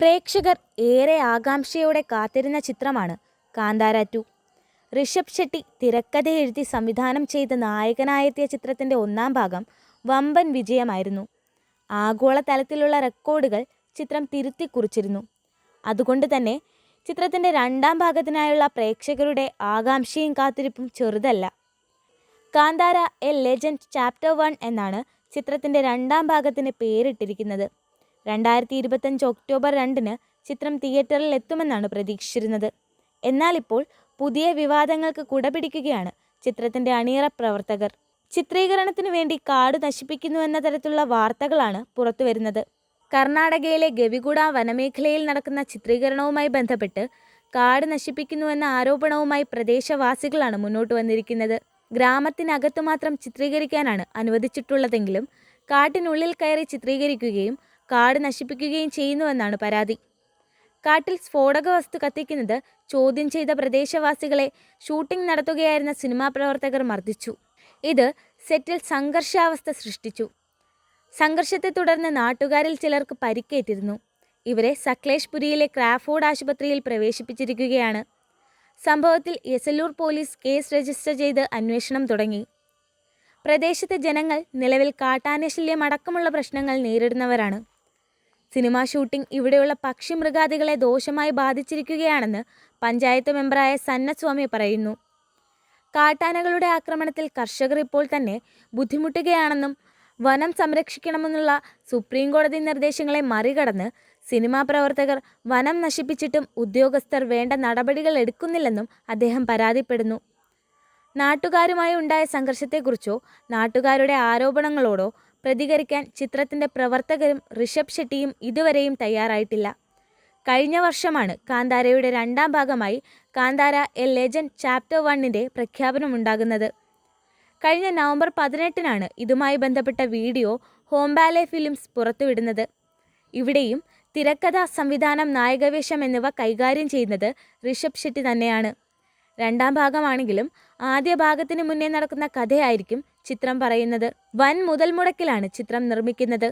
പ്രേക്ഷകർ ഏറെ ആകാംക്ഷയോടെ കാത്തിരുന്ന ചിത്രമാണ് കാന്താര ടു. ഋഷഭ് ഷെട്ടി തിരക്കഥ എഴുതി സംവിധാനം ചെയ്ത നായകനായെത്തിയ ചിത്രത്തിന്റെ ഒന്നാം ഭാഗം വമ്പൻ വിജയമായിരുന്നു. ആഗോള തലത്തിലുള്ള റെക്കോർഡുകൾ ചിത്രം തിരുത്തി കുറിച്ചിരുന്നു അതുകൊണ്ട് തന്നെ ചിത്രത്തിന്റെ രണ്ടാം ഭാഗത്തിനായുള്ള പ്രേക്ഷകരുടെ ആകാംക്ഷയും കാത്തിരിപ്പും ചെറുതല്ല. Kantara a legend chapter one എന്നാണ് ചിത്രത്തിന്റെ രണ്ടാം ഭാഗത്തിന് പേരിട്ടിരിക്കുന്നത്. രണ്ടായിരത്തി ഇരുപത്തഞ്ച് ഒക്ടോബർ രണ്ടിന് ചിത്രം തിയേറ്ററിൽ എത്തുമെന്നാണ് പ്രതീക്ഷിച്ചിരുന്നത്. എന്നാൽ ഇപ്പോൾ പുതിയ വിവാദങ്ങൾക്ക് കുടപിടിക്കുകയാണ് ചിത്രത്തിന്റെ അണിയറ പ്രവർത്തകർ. ചിത്രീകരണത്തിനു വേണ്ടി കാട് നശിപ്പിക്കുന്നു എന്ന തരത്തിലുള്ള വാർത്തകളാണ് പുറത്തുവരുന്നത്. കർണാടകയിലെ ഗവിഗുഡ വനമേഖലയിൽ നടക്കുന്ന ചിത്രീകരണവുമായി ബന്ധപ്പെട്ട് കാട് നശിപ്പിക്കുന്നു എന്ന ആരോപണവുമായി പ്രദേശവാസികളാണ് മുന്നോട്ട് വന്നിരിക്കുന്നത്. ഗ്രാമത്തിനകത്തു മാത്രം ചിത്രീകരിക്കാനാണ് അനുവദിച്ചിട്ടുള്ളതെങ്കിലും കാട്ടിനുള്ളിൽ കയറി ചിത്രീകരിക്കുകയും കാട് നശിപ്പിക്കുകയും ചെയ്യുന്നുവെന്നാണ് പരാതി. കാട്ടിൽ സ്ഫോടക വസ്തു കത്തിക്കുന്നത് ചോദ്യം ചെയ്ത പ്രദേശവാസികളെ ഷൂട്ടിംഗ് നടത്തുകയായിരുന്ന സിനിമാ പ്രവർത്തകർ മർദ്ദിച്ചു. ഇത് സെറ്റിൽ സംഘർഷാവസ്ഥ സൃഷ്ടിച്ചു. സംഘർഷത്തെ തുടർന്ന് നാട്ടുകാരിൽ ചിലർക്ക് പരിക്കേറ്റിരുന്നു. ഇവരെ സക്ലേഷ്പുരിയിലെ ക്രാഫോർഡ് ആശുപത്രിയിൽ പ്രവേശിപ്പിച്ചിരിക്കുകയാണ്. സംഭവത്തിൽ യെസല്ലൂർ പോലീസ് കേസ് രജിസ്റ്റർ ചെയ്ത് അന്വേഷണം തുടങ്ങി. പ്രദേശത്തെ ജനങ്ങൾ നിലവിൽ കാട്ടാനശല്യം അടക്കമുള്ള പ്രശ്നങ്ങൾ നേരിടുന്നവരാണ്. സിനിമാ ഷൂട്ടിംഗ് ഇവിടെയുള്ള പക്ഷിമൃഗാദികളെ ദോഷമായി ബാധിച്ചിരിക്കുകയാണെന്ന് പഞ്ചായത്ത് മെമ്പറായ സന്നസ്വാമി പറയുന്നു. കാട്ടാനകളുടെ ആക്രമണത്തിൽ കർഷകർ ഇപ്പോൾ തന്നെ ബുദ്ധിമുട്ടുകയാണെന്നും വനം സംരക്ഷിക്കണമെന്നുള്ള സുപ്രീം കോടതി നിർദ്ദേശങ്ങളെ മറികടന്ന് സിനിമാ പ്രവർത്തകർ വനം നശിപ്പിച്ചിട്ടും ഉദ്യോഗസ്ഥർ വേണ്ട നടപടികൾ എടുക്കുന്നില്ലെന്നും അദ്ദേഹം പരാതിപ്പെടുന്നു. നാട്ടുകാരുമായി ഉണ്ടായ സംഘർഷത്തെക്കുറിച്ചോ നാട്ടുകാരുടെ ആരോപണങ്ങളോടോ പ്രതികരിക്കാൻ ചിത്രത്തിന്റെ പ്രവർത്തകരും ഋഷഭ് ഷെട്ടിയും ഇതുവരെയും തയ്യാറായിട്ടില്ല. കഴിഞ്ഞ വർഷമാണ് കാന്താരയുടെ രണ്ടാം ഭാഗമായി കാന്താര എ ലെജൻഡ് ചാപ്റ്റർ വണ്ണിന്റെ പ്രഖ്യാപനമുണ്ടാകുന്നത് കഴിഞ്ഞ നവംബർ പതിനെട്ടിനാണ് ഇതുമായി ബന്ധപ്പെട്ട വീഡിയോ ഹോംബാലെ ഫിലിംസ് പുറത്തുവിടുന്നത്. ഇവിടെയും തിരക്കഥ സംവിധാനം നായകവേഷം എന്നിവ കൈകാര്യം ചെയ്യുന്നത് ഋഷഭ് ഷെട്ടി തന്നെയാണ്. രണ്ടാം ഭാഗമാണെങ്കിലും ആദ്യ ഭാഗത്തിന് മുന്നേ നടക്കുന്ന കഥയായിരിക്കും ചിത്രം പറയുന്നത് വൻ മുതൽ മുടക്കിലാണ് ചിത്രം നിർമ്മിക്കുന്നത്.